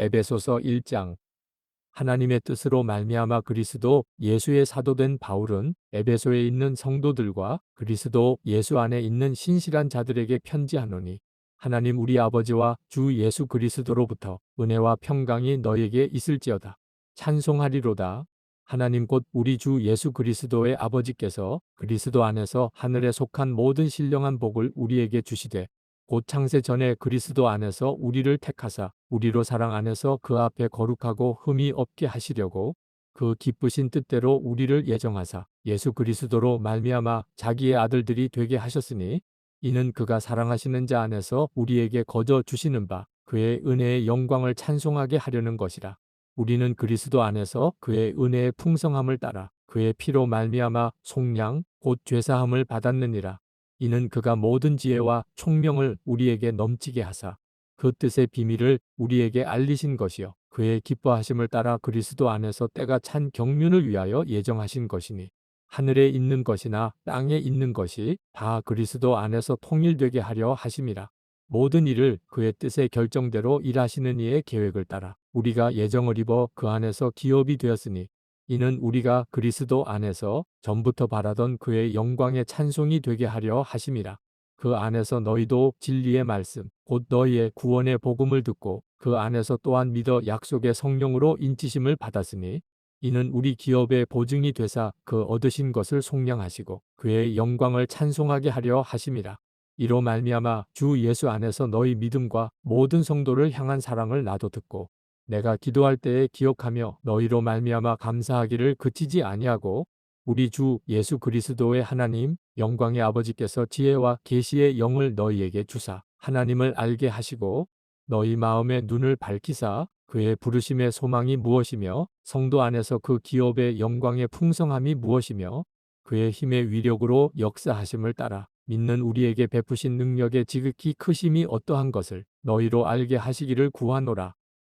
에베소서 1장 하나님의 뜻으로 말미암아 그리스도 예수의 사도된 바울은 에베소에 있는 성도들과 그리스도 예수 안에 있는 신실한 자들에게 편지하노니 하나님 우리 아버지와 주 예수 그리스도로부터 은혜와 평강이 너에게 있을지어다. 찬송하리로다. 하나님 곧 우리 주 예수 그리스도의 아버지께서 그리스도 안에서 하늘에 속한 모든 신령한 복을 우리에게 주시되 곧 창세 전에 그리스도 안에서 우리를 택하사 우리로 사랑 안에서 그 앞에 거룩하고 흠이 없게 하시려고 그 기쁘신 뜻대로 우리를 예정하사 예수 그리스도로 말미암아 자기의 아들들이 되게 하셨으니 이는 그가 사랑하시는 자 안에서 우리에게 거저 주시는 바 그의 은혜의 영광을 찬송하게 하려는 것이라. 우리는 그리스도 안에서 그의 은혜의 풍성함을 따라 그의 피로 말미암아 속량 곧 죄사함을 받았느니라. 이는 그가 모든 지혜와 총명을 우리에게 넘치게 하사 그 뜻의 비밀을 우리에게 알리신 것이요 그의 기뻐하심을 따라 그리스도 안에서 때가 찬 경륜을 위하여 예정하신 것이니 하늘에 있는 것이나 땅에 있는 것이 다 그리스도 안에서 통일되게 하려 하심이라. 모든 일을 그의 뜻의 결정대로 일하시는 이의 계획을 따라 우리가 예정을 입어 그 안에서 기업이 되었으니 이는 우리가 그리스도 안에서 전부터 바라던 그의 영광의 찬송이 되게 하려 하심이라. 그 안에서 너희도 진리의 말씀, 곧 너희의 구원의 복음을 듣고 그 안에서 또한 믿어 약속의 성령으로 인치심을 받았으니 이는 우리 기업의 보증이 되사 그 얻으신 것을 속량하시고 그의 영광을 찬송하게 하려 하심이라. 이로 말미암아 주 예수 안에서 너희 믿음과 모든 성도를 향한 사랑을 나도 듣고 내가 기도할 때에 기억하며 너희로 말미암아 감사하기를 그치지 아니하고 우리 주 예수 그리스도의 하나님 영광의 아버지께서 지혜와 계시의 영을 너희에게 주사 하나님을 알게 하시고 너희 마음의 눈을 밝히사 그의 부르심의 소망이 무엇이며 성도 안에서 그 기업의 영광의 풍성함이 무엇이며 그의 힘의 위력으로 역사하심을 따라 믿는 우리에게 베푸신 능력의 지극히 크심이 어떠한 것을 너희로 알게 하시기를 구하노라.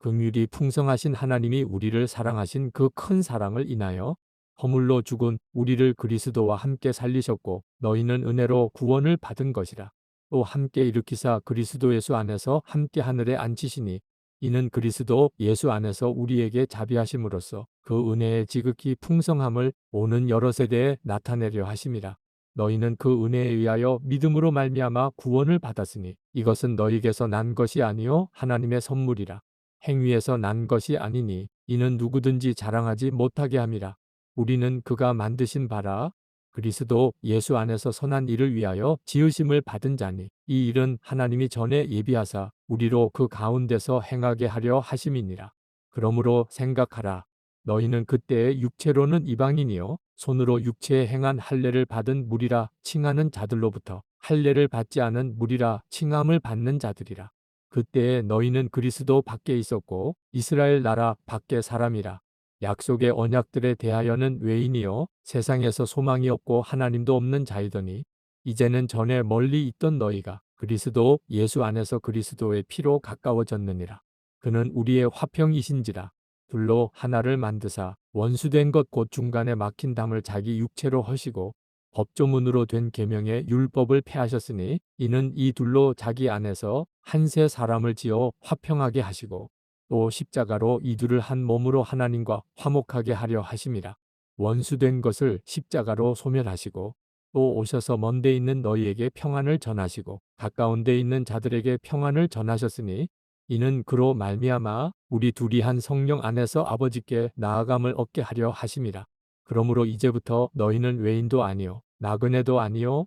긍휼이 풍성하신 하나님이 우리를 사랑하신 그 큰 사랑을 인하여 허물로 죽은 우리를 그리스도와 함께 살리셨고 너희는 은혜로 구원을 받은 것이라. 또 함께 일으키사 그리스도 예수 안에서 함께 하늘에 앉히시니 이는 그리스도 예수 안에서 우리에게 자비하심으로써 그 은혜의 지극히 풍성함을 오는 여러 세대에 나타내려 하심이라. 너희는 그 은혜에 의하여 믿음으로 말미암아 구원을 받았으니 이것은 너희에게서 난 것이 아니요 하나님의 선물이라. 행위에서 난 것이 아니니 이는 누구든지 자랑하지 못하게 함이라. 우리는 그가 만드신 바라 그리스도 예수 안에서 선한 일을 위하여 지으심을 받은 자니 이 일은 하나님이 전에 예비하사 우리로 그 가운데서 행하게 하려 하심이니라. 그러므로 생각하라. 너희는 그때의 육체로는 이방인이요 손으로 육체에 행한 할례를 받은 무리라 칭하는 자들로부터 할례를 받지 않은 무리라 칭함을 받는 자들이라. 그때에 너희는 그리스도 밖에 있었고 이스라엘 나라 밖에 사람이라. 약속의 언약들에 대하여는 외인이요 세상에서 소망이 없고 하나님도 없는 자이더니 이제는 전에 멀리 있던 너희가 그리스도 예수 안에서 그리스도의 피로 가까워졌느니라. 그는 우리의 화평이신지라 둘로 하나를 만드사 원수된 것 곧 중간에 막힌 담을 자기 육체로 허시고 법조문으로 된 계명의 율법을 폐하셨으니 이는 이 둘로 자기 안에서 한세 사람을 지어 화평하게 하시고 또 십자가로 이들을 한 몸으로 하나님과 화목하게 하려 하심이라. 원수된 것을 십자가로 소멸하시고 또 오셔서 먼데 있는 너희에게 평안을 전하시고 가까운 데 있는 자들에게 평안을 전하셨으니 이는 그로 말미암아 우리 둘이 한 성령 안에서 아버지께 나아감을 얻게 하려 하심이라. 그러므로 이제부터 너희는 외인도 아니요 나그네도 아니요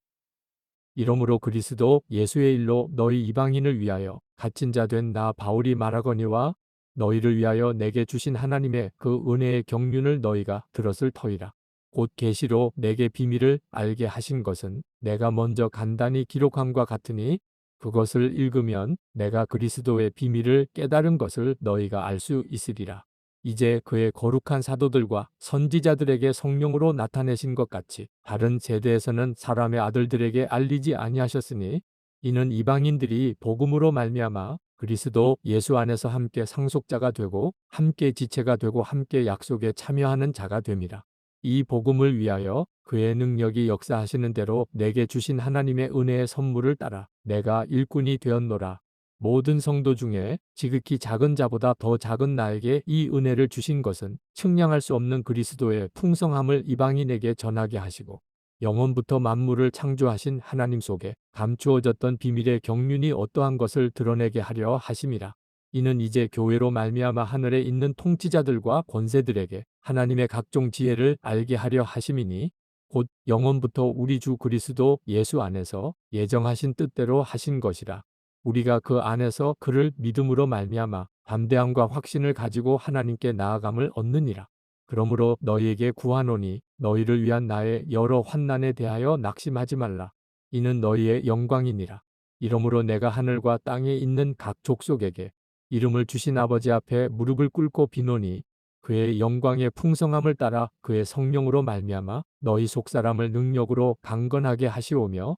이러므로 그리스도 예수의 일로 너희 이방인을 위하여 갇힌 자 된 나 바울이 말하거니와 너희를 위하여 내게 주신 하나님의 그 은혜의 경륜을 너희가 들었을 터이라. 곧 계시로 내게 비밀을 알게 하신 것은 내가 먼저 간단히 기록함과 같으니 그것을 읽으면 내가 그리스도의 비밀을 깨달은 것을 너희가 알 수 있으리라. 이제 그의 거룩한 사도들과 선지자들에게 성령으로 나타내신 것 같이 다른 세대에서는 사람의 아들들에게 알리지 아니하셨으니 이는 이방인들이 복음으로 말미암아 그리스도 예수 안에서 함께 상속자가 되고 함께 지체가 되고 함께 약속에 참여하는 자가 됨이라. 이 복음을 위하여 그의 능력이 역사하시는 대로 내게 주신 하나님의 은혜의 선물을 따라 내가 일꾼이 되었노라. 모든 성도 중에 지극히 작은 자보다 더 작은 나에게 이 은혜를 주신 것은 측량할 수 없는 그리스도의 풍성함을 이방인에게 전하게 하시고 영원부터 만물을 창조하신 하나님 속에 감추어졌던 비밀의 경륜이 어떠한 것을 드러내게 하려 하심이라. 이는 이제 교회로 말미암아 하늘에 있는 통치자들과 권세들에게 하나님의 각종 지혜를 알게 하려 하심이니 곧 영원부터 우리 주 그리스도 예수 안에서 예정하신 뜻대로 하신 것이라. 우리가 그 안에서 그를 믿음으로 말미암아 담대함과 확신을 가지고 하나님께 나아감을 얻느니라. 그러므로 너희에게 구하노니 너희를 위한 나의 여러 환난에 대하여 낙심하지 말라. 이는 너희의 영광이니라. 이러므로 내가 하늘과 땅에 있는 각 족속에게 이름을 주신 아버지 앞에 무릎을 꿇고 비노니 그의 영광의 풍성함을 따라 그의 성령으로 말미암아 너희 속사람을 능력으로 강건하게 하시오며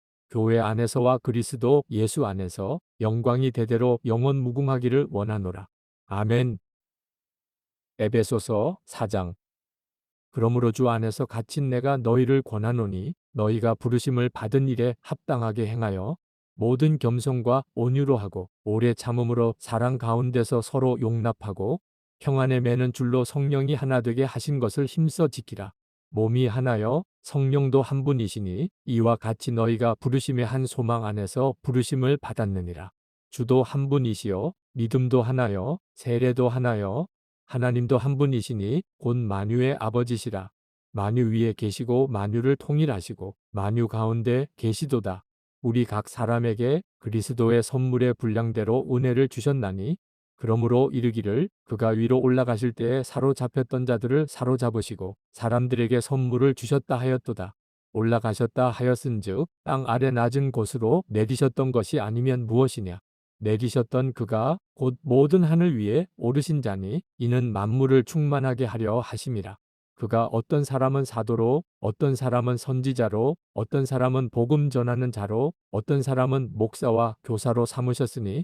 교회 안에서와 그리스도 예수 안에서 영광이 대대로 영원 무궁하기를 원하노라. 아멘. 에베소서 4장 그러므로 주 안에서 갇힌 내가 너희를 권하노니 너희가 부르심을 받은 일에 합당하게 행하여 모든 겸손과 온유로 하고 오래 참음으로 사랑 가운데서 서로 용납하고 평안에 매는 줄로 성령이 하나 되게 하신 것을 힘써 지키라. 몸이 하나여 성령도 한 분이시니 이와 같이 너희가 부르심의 한 소망 안에서 부르심을 받았느니라. 주도 한 분이시요 믿음도 하나요 세례도 하나요 하나님도 한 분이시니 곧 만유의 아버지시라. 만유 위에 계시고 만유를 통일하시고 만유 가운데 계시도다. 우리 각 사람에게 그리스도의 선물의 분량대로 은혜를 주셨나니 그러므로 이르기를 그가 위로 올라가실 때에 사로잡혔던 자들을 사로잡으시고 사람들에게 선물을 주셨다 하였도다. 올라가셨다 하였은즉 땅 아래 낮은 곳으로 내리셨던 것이 아니면 무엇이냐. 내리셨던 그가 곧 모든 하늘 위에 오르신 자니 이는 만물을 충만하게 하려 하심이라. 그가 어떤 사람은 사도로, 어떤 사람은 선지자로, 어떤 사람은 복음 전하는 자로, 어떤 사람은 목사와 교사로 삼으셨으니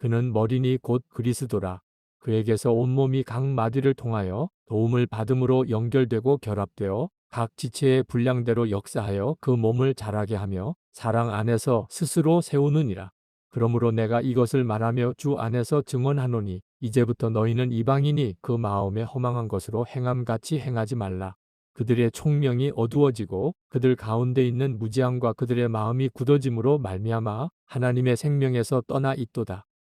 그는 머리니 곧 그리스도라. 그에게서 온몸이 각 마디를 통하여 도움을 받음으로 연결되고 결합되어 각 지체의 분량대로 역사하여 그 몸을 자라게 하며 사랑 안에서 스스로 세우느니라. 그러므로 내가 이것을 말하며 주 안에서 증언하노니 이제부터 너희는 이방인이 그 마음에 허망한 것으로 행함같이 행하지 말라. 그들의 총명이 어두워지고 그들 가운데 있는 무지함과 그들의 마음이 굳어짐으로 말미암아 하나님의 생명에서 떠나 있도다.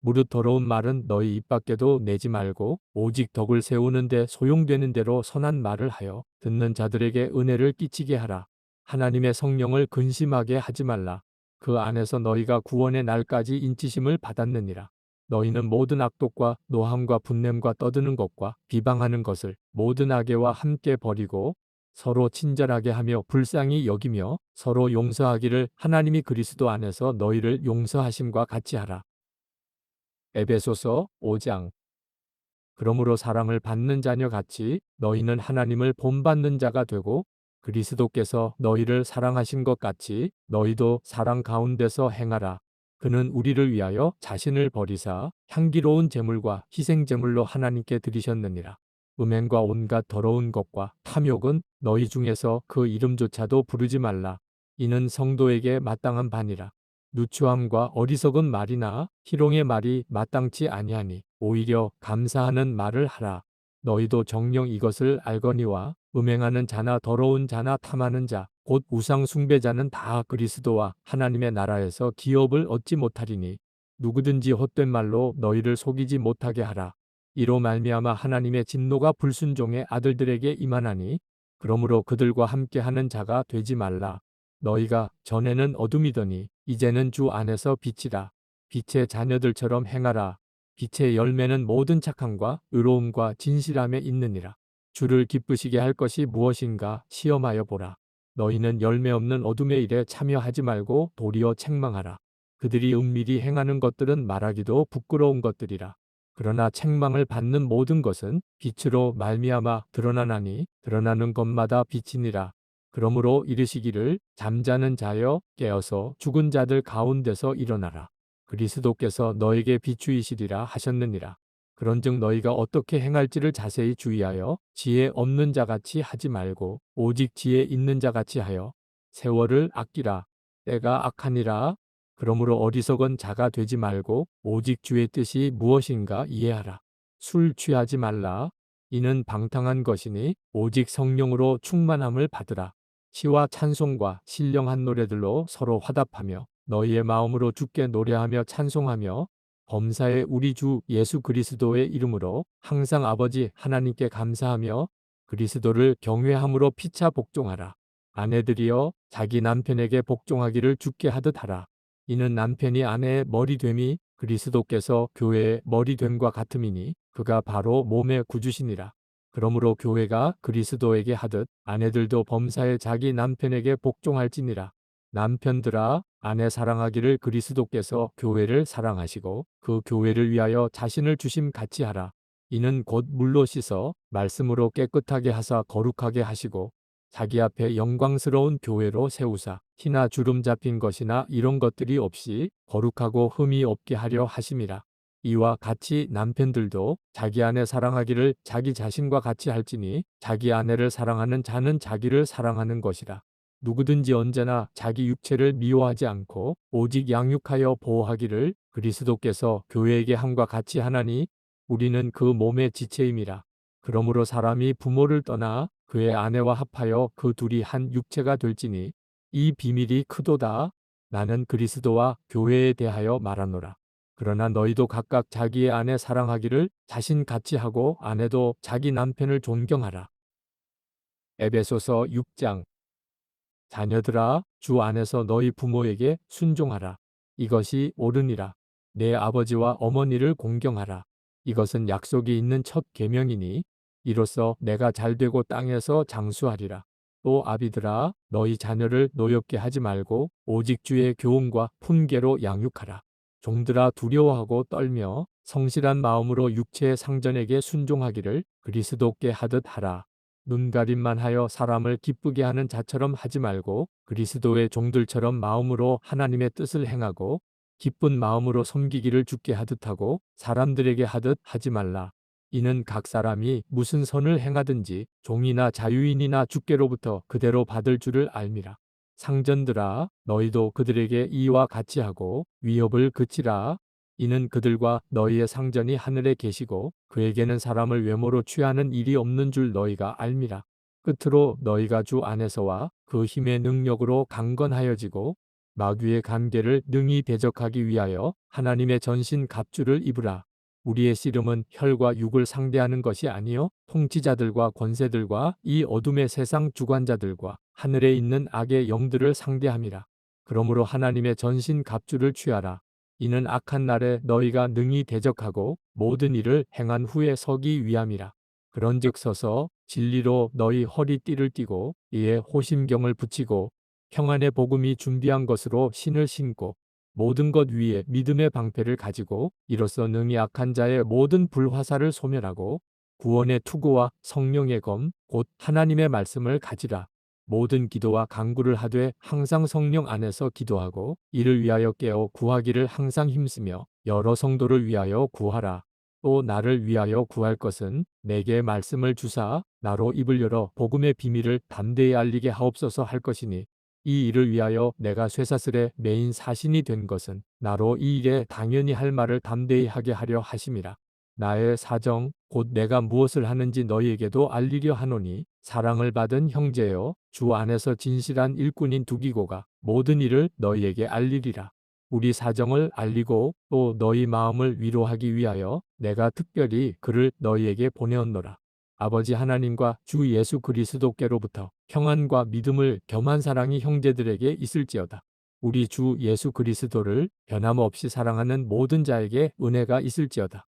무릇 더러운 말은 너희 입 밖에도 내지 말고 오직 덕을 세우는데 소용되는 대로 선한 말을 하여 듣는 자들에게 은혜를 끼치게 하라. 하나님의 성령을 근심하게 하지 말라. 그 안에서 너희가 구원의 날까지 인치심을 받았느니라. 너희는 모든 악독과 노함과 분냄과 떠드는 것과 비방하는 것을 모든 악애와 함께 버리고 서로 친절하게 하며 불쌍히 여기며 서로 용서하기를 하나님이 그리스도 안에서 너희를 용서하심과 같이 하라. 에베소서 5장 그러므로 사랑을 받는 자녀 같이 너희는 하나님을 본받는 자가 되고 그리스도께서 너희를 사랑하신 것 같이 너희도 사랑 가운데서 행하라. 그는 우리를 위하여 자신을 버리사 향기로운 제물과 희생 제물로 하나님께 드리셨느니라. 음행과 온갖 더러운 것과 탐욕은 너희 중에서 그 이름조차도 부르지 말라. 이는 성도에게 마땅한 반이라. 누추함과 어리석은 말이나 희롱의 말이 마땅치 아니하니 오히려 감사하는 말을 하라. 너희도 정령 이것을 알거니와 음행하는 자나 더러운 자나 탐하는 자, 곧 우상 숭배자는 다 그리스도와 하나님의 나라에서 기업을 얻지 못하리니 누구든지 헛된 말로 너희를 속이지 못하게 하라. 이로 말미암아 하나님의 진노가 불순종의 아들들에게 임하나니 그러므로 그들과 함께하는 자가 되지 말라. 너희가 전에는 어둠이더니 이제는 주 안에서 빛이라. 빛의 자녀들처럼 행하라. 빛의 열매는 모든 착함과 의로움과 진실함에 있느니라. 주를 기쁘시게 할 것이 무엇인가 시험하여 보라. 너희는 열매 없는 어둠의 일에 참여하지 말고 도리어 책망하라. 그들이 은밀히 행하는 것들은 말하기도 부끄러운 것들이라. 그러나 책망을 받는 모든 것은 빛으로 말미암아 드러나나니 드러나는 것마다 빛이니라. 그러므로 이르시기를 잠자는 자여 깨어서 죽은 자들 가운데서 일어나라. 그리스도께서 너에게 비추이시리라 하셨느니라. 그런즉 너희가 어떻게 행할지를 자세히 주의하여 지혜 없는 자같이 하지 말고 오직 지혜 있는 자같이 하여 세월을 아끼라. 때가 악하니라. 그러므로 어리석은 자가 되지 말고 오직 주의 뜻이 무엇인가 이해하라. 술 취하지 말라. 이는 방탕한 것이니 오직 성령으로 충만함을 받으라. 시와 찬송과 신령한 노래들로 서로 화답하며 너희의 마음으로 주께 노래하며 찬송하며 범사의 우리 주 예수 그리스도의 이름으로 항상 아버지 하나님께 감사하며 그리스도를 경외함으로 피차 복종하라. 아내들이여 자기 남편에게 복종하기를 죽게 하듯 하라. 이는 남편이 아내의 머리 됨이 그리스도께서 교회의 머리 됨과 같음이니 그가 바로 몸의 구주시니라. 그러므로 교회가 그리스도에게 하듯 아내들도 범사에 자기 남편에게 복종할지니라. 남편들아 아내 사랑하기를 그리스도께서 교회를 사랑하시고 그 교회를 위하여 자신을 주심 같이 하라. 이는 곧 물로 씻어 말씀으로 깨끗하게 하사 거룩하게 하시고 자기 앞에 영광스러운 교회로 세우사 희나 주름 잡힌 것이나 이런 것들이 없이 거룩하고 흠이 없게 하려 하심이라. 이와 같이 남편들도 자기 아내 사랑하기를 자기 자신과 같이 할지니 자기 아내를 사랑하는 자는 자기를 사랑하는 것이라. 누구든지 언제나 자기 육체를 미워하지 않고 오직 양육하여 보호하기를 그리스도께서 교회에게 함과 같이 하나니 우리는 그 몸의 지체임이라. 그러므로 사람이 부모를 떠나 그의 아내와 합하여 그 둘이 한 육체가 될지니 이 비밀이 크도다. 나는 그리스도와 교회에 대하여 말하노라. 그러나 너희도 각각 자기의 아내 사랑하기를 자신같이 하고 아내도 자기 남편을 존경하라. 에베소서 6장 자녀들아 주 안에서 너희 부모에게 순종하라. 이것이 옳으니라. 내 아버지와 어머니를 공경하라. 이것은 약속이 있는 첫 계명이니 이로써 내가 잘되고 땅에서 장수하리라. 또 아비들아 너희 자녀를 노엽게 하지 말고 오직 주의 교훈과 훈계로 양육하라. 종들아 두려워하고 떨며 성실한 마음으로 육체의 상전에게 순종하기를 그리스도께 하듯 하라. 눈가림만 하여 사람을 기쁘게 하는 자처럼 하지 말고 그리스도의 종들처럼 마음으로 하나님의 뜻을 행하고 기쁜 마음으로 섬기기를 죽게 하듯 하고 사람들에게 하듯 하지 말라. 이는 각 사람이 무슨 선을 행하든지 종이나 자유인이나 주께로부터 그대로 받을 줄을 알미라. 상전들아 너희도 그들에게 이와 같이 하고 위협을 그치라. 이는 그들과 너희의 상전이 하늘에 계시고 그에게는 사람을 외모로 취하는 일이 없는 줄 너희가 알미라. 끝으로 너희가 주 안에서와 그 힘의 능력으로 강건하여지고 마귀의 관계를 능히 대적하기 위하여 하나님의 전신 갑주를 입으라. 우리의 씨름은 혈과 육을 상대하는 것이 아니요 통치자들과 권세들과 이 어둠의 세상 주관자들과 하늘에 있는 악의 영들을 상대함이라. 그러므로 하나님의 전신 갑주를 취하라. 이는 악한 날에 너희가 능히 대적하고 모든 일을 행한 후에 서기 위함이라. 그런즉 서서 진리로 너희 허리띠를 띠고 이에 호심경을 붙이고 평안의 복음이 준비한 것으로 신을 신고 모든 것 위에 믿음의 방패를 가지고 이로써 능히 악한 자의 모든 불화살을 소멸하고 구원의 투구와 성령의 검 곧 하나님의 말씀을 가지라. 모든 기도와 간구를 하되 항상 성령 안에서 기도하고 이를 위하여 깨어 구하기를 항상 힘쓰며 여러 성도를 위하여 구하라. 또 나를 위하여 구할 것은 내게 말씀을 주사 나로 입을 열어 복음의 비밀을 담대히 알리게 하옵소서 할 것이니 이 일을 위하여 내가 쇠사슬의 메인 사신이 된 것은 나로 이 일에 당연히 할 말을 담대히 하게 하려 하심이라. 나의 사정 곧 내가 무엇을 하는지 너희에게도 알리려 하노니 사랑을 받은 형제여 주 안에서 진실한 일꾼인 두기고가 모든 일을 너희에게 알리리라. 우리 사정을 알리고 또 너희 마음을 위로하기 위하여 내가 특별히 그를 너희에게 보내었노라. 아버지 하나님과 주 예수 그리스도께로부터 평안과 믿음을 겸한 사랑이 형제들에게 있을지어다. 우리 주 예수 그리스도를 변함없이 사랑하는 모든 자에게 은혜가 있을지어다.